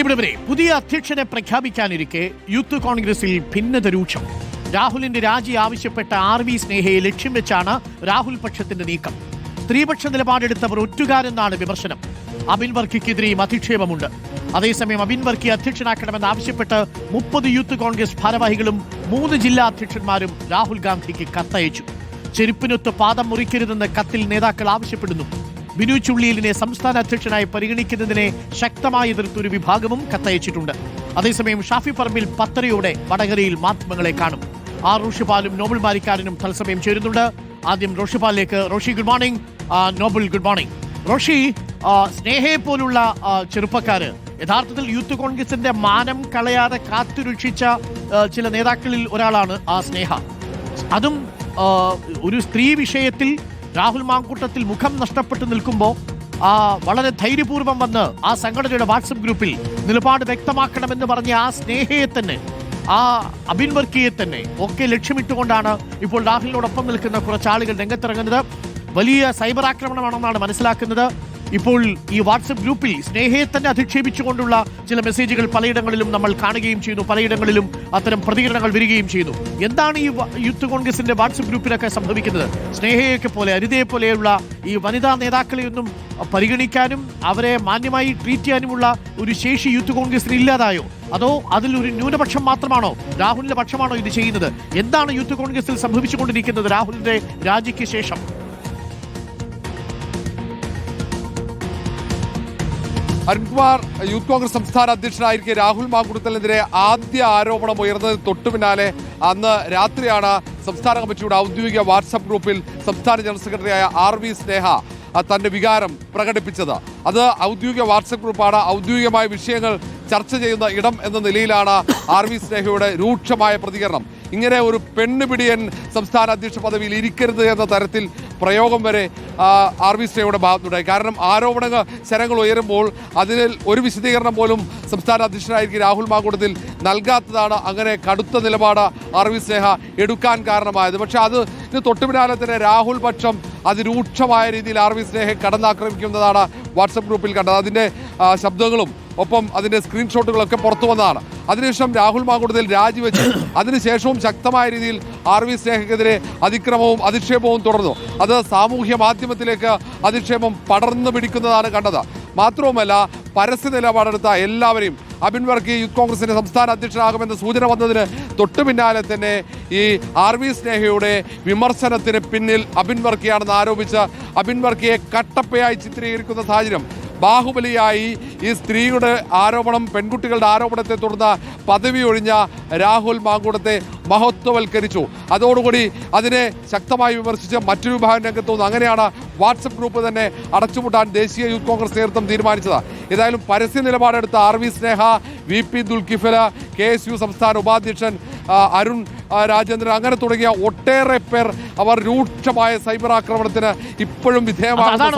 പ്രിയപ്പെട്ടവരെ പുതിയ അധ്യക്ഷനെ പ്രഖ്യാപിക്കാനിരിക്കെ യൂത്ത് കോൺഗ്രസിൽ ഭിന്നത രൂക്ഷം. രാഹുലിന്റെ രാജി ആവശ്യപ്പെട്ട ആർ വി സ്നേഹയെ ലക്ഷ്യം വെച്ചാണ് രാഹുൽ പക്ഷത്തിന്റെ നീക്കം. സ്ത്രീപക്ഷ നിലപാടെടുത്തവർ ഒറ്റുകാരെന്നാണ് വിമർശനം. അബിൻ വർക്കിക്കെതിരെയും അധിക്ഷേപമുണ്ട്. അതേസമയം അബിൻ വർക്കി അധ്യക്ഷനാക്കണമെന്ന് ആവശ്യപ്പെട്ട് മുപ്പത് യൂത്ത് കോൺഗ്രസ് ഭാരവാഹികളും മൂന്ന് ജില്ലാ അധ്യക്ഷന്മാരും രാഹുൽ ഗാന്ധിക്ക് കത്തയച്ചു. ചെരുപ്പിനൊത്ത് പാദം മുറിക്കരുതെന്ന് കത്തിൽ നേതാക്കൾ ആവശ്യപ്പെടുന്നു. ബിനു ചുള്ളിയിലിനെ സംസ്ഥാന അധ്യക്ഷനായി പരിഗണിക്കുന്നതിനെ ശക്തമായി എതിർത്തൊരു വിഭാഗവും കത്തയച്ചിട്ടുണ്ട്. അതേസമയം ഷാഫി പറമ്പിൽ പത്തരയോടെ വടകരയിൽ മാധ്യമങ്ങളെ കാണും. ആർ റോഷിപാലും നോബൽ മാരിക്കാരനും തത്സമയം ചേരുന്നുണ്ട്. ആദ്യം റോഷിപാലിലേക്ക്. Roshi good morning Noble good morning Roshi സ്നേഹയെ പോലുള്ള ചെറുപ്പക്കാര് യഥാർത്ഥത്തിൽ യൂത്ത് കോൺഗ്രസിന്റെ മാനം കളയാതെ കാത്തുരക്ഷിച്ച ചില നേതാക്കളിൽ ഒരാളാണ് ആ സ്നേഹ. അതും ഒരു സ്ത്രീ വിഷയത്തിൽ രാഹുൽ മാങ്കൂട്ടത്തിൽ മുഖം നഷ്ടപ്പെട്ടു നിൽക്കുമ്പോൾ വളരെ ധൈര്യപൂർവം വന്ന് ആ സംഘടനയുടെ വാട്സപ്പ് ഗ്രൂപ്പിൽ നിലപാട് വ്യക്തമാക്കണമെന്ന് പറഞ്ഞ ആ സ്നേഹയെ തന്നെ ആ അബിൻ തന്നെ ഒക്കെ ലക്ഷ്യമിട്ടുകൊണ്ടാണ് ഇപ്പോൾ രാഹുലിനോടൊപ്പം നിൽക്കുന്ന കുറച്ച് ആളുകൾ രംഗത്തിറങ്ങുന്നത്. വലിയ സൈബർ ആക്രമണമാണെന്നാണ് മനസ്സിലാക്കുന്നത്. ഇപ്പോൾ ഈ വാട്സപ്പ് ഗ്രൂപ്പിൽ സ്നേഹയെ തന്നെ അധിക്ഷേപിച്ചുകൊണ്ടുള്ള ചില മെസ്സേജുകൾ പലയിടങ്ങളിലും നമ്മൾ കാണുകയും ചെയ്യുന്നു. പലയിടങ്ങളിലും അത്തരം പ്രതികരണങ്ങൾ വരികയും ചെയ്യുന്നു. എന്താണ് ഈ യൂത്ത് കോൺഗ്രസിന്റെ വാട്സപ്പ് ഗ്രൂപ്പിലൊക്കെ സംഭവിക്കുന്നത്? സ്നേഹയൊക്കെ പോലെ അരിതയെ പോലെയുള്ള ഈ വനിതാ നേതാക്കളെയൊന്നും പരിഗണിക്കാനും അവരെ മാന്യമായി ട്രീറ്റ് ചെയ്യാനുമുള്ള ഒരു ശേഷി യൂത്ത് കോൺഗ്രസിന് ഇല്ലാതായോ? അതോ അതിൽ ഒരു ന്യൂനപക്ഷം മാത്രമാണോ? രാഹുലിന്റെ പക്ഷമാണോ ഇത് ചെയ്യുന്നത്? എന്താണ് യൂത്ത് കോൺഗ്രസിൽ സംഭവിച്ചുകൊണ്ടിരിക്കുന്നത് രാഹുലിന്റെ രാജിക്ക് ശേഷം? അരുൺകുമാർ യൂത്ത് കോൺഗ്രസ് സംസ്ഥാന അധ്യക്ഷനായിരിക്കെ രാഹുൽ മാങ്കുടത്തലിനെതിരെ ആദ്യ ആരോപണം ഉയർന്നതിന് തൊട്ടു പിന്നാലെ അന്ന് രാത്രിയാണ് സംസ്ഥാന കമ്മിറ്റിയുടെ ഔദ്യോഗിക വാട്സപ്പ് ഗ്രൂപ്പിൽ സംസ്ഥാന ജനറൽ സെക്രട്ടറിയായ ആർ വി സ്നേഹ തന്റെ വികാരം പ്രകടിപ്പിച്ചത്. അത് ഔദ്യോഗിക വാട്സപ്പ് ഗ്രൂപ്പാണ്. ഔദ്യോഗികമായ വിഷയങ്ങൾ ചർച്ച ചെയ്യുന്ന ഇടം എന്ന നിലയിലാണ് ആർ വി സ്നേഹയുടെ രൂക്ഷമായ പ്രതികരണം. ഇങ്ങനെ ഒരു പെണ്ണുപിടിയൻ സംസ്ഥാന അധ്യക്ഷ പദവിയിൽ ഇരിക്കരുത് എന്ന തരത്തിൽ പ്രയോഗം വരെ ആർ വി സ്നേഹയുടെ ഭാഗത്തുണ്ടായി. കാരണം ആരോപണങ്ങൾ ശരങ്ങൾ ഉയരുമ്പോൾ അതിൽ ഒരു വിശദീകരണം പോലും സംസ്ഥാന അധ്യക്ഷനായിരിക്കും രാഹുൽ മാങ്കൂട്ടത്തിൽ നൽകാത്തതാണ് അങ്ങനെ കടുത്ത നിലപാട് ആർ വി സ്നേഹ എടുക്കാൻ കാരണമായത്. പക്ഷേ അത് ഇതിന് തൊട്ടുപിന്നാലെ തന്നെ രാഹുൽ പക്ഷം അതിരൂക്ഷമായ രീതിയിൽ ആർ വി സ്നേഹയെ കടന്നാക്രമിക്കുന്നതാണ് വാട്സപ്പ് ഗ്രൂപ്പിൽ കണ്ടത്. അതിന്റെ ശബ്ദങ്ങളും ഒപ്പം അതിന്റെ സ്ക്രീൻഷോട്ടുകളൊക്കെ പുറത്തു വന്നതാണ്. അതിനുശേഷം രാഹുൽ മാങ്കൂട്ടത്തിൽ രാജിവെച്ചു. അതിനുശേഷവും ശക്തമായ രീതിയിൽ ആർ വി സ്നേഹക്കെതിരെ അതിക്രമവും അധിക്ഷേപവും തുടർന്നു. അത് സാമൂഹ്യ മാധ്യമത്തിലേക്ക് അധിക്ഷേപം പടർന്നു പിടിക്കുന്നതാണ് കണ്ടത്. മാത്രവുമല്ല പരസ്യ നിലപാടെടുത്ത എല്ലാവരെയും അബിൻ വർഗി യൂത്ത് കോൺഗ്രസിന്റെ സംസ്ഥാന അധ്യക്ഷനാകുമെന്ന സൂചന വന്നതിന് തൊട്ടു പിന്നാലെ തന്നെ ഈ ആർ വി സ്നേഹയുടെ വിമർശനത്തിന് പിന്നിൽ അബിൻ വർക്കിയാണെന്ന് ആരോപിച്ച് അബിൻ വർക്കിയെ കട്ടപ്പയായി ചിത്രീകരിക്കുന്ന സാഹചര്യം. ബാഹുബലിയായി ഈ സ്ത്രീയുടെ ആരോപണം പെൺകുട്ടികളുടെ ആരോപണത്തെ തുടർന്ന് പദവി ഒഴിഞ്ഞ രാഹുൽ മാങ്കൂടത്തെ മഹത്വവൽക്കരിച്ചു. അതോടുകൂടി അതിനെ ശക്തമായി വിമർശിച്ച് മറ്റൊരു വിഭാഗം രംഗത്ത് വന്നു. അങ്ങനെയാണ് വാട്സപ്പ് ഗ്രൂപ്പ് തന്നെ അടച്ചുപൂട്ടാൻ ദേശീയ യൂത്ത് കോൺഗ്രസ് നേതൃത്വം തീരുമാനിച്ചത്. ഏതായാലും പരസ്യ നിലപാടെടുത്ത R V Sneha V P Dulkifal K S U സംസ്ഥാന ഉപാധ്യക്ഷൻ അരുൺ രാജേന്ദ്രൻ അങ്ങനെ തുടങ്ങിയ ഒട്ടേറെ പേർ അവർ രൂക്ഷമായ സൈബർ ആക്രമണത്തിന് ഇപ്പോഴും വിധേയമാകുന്ന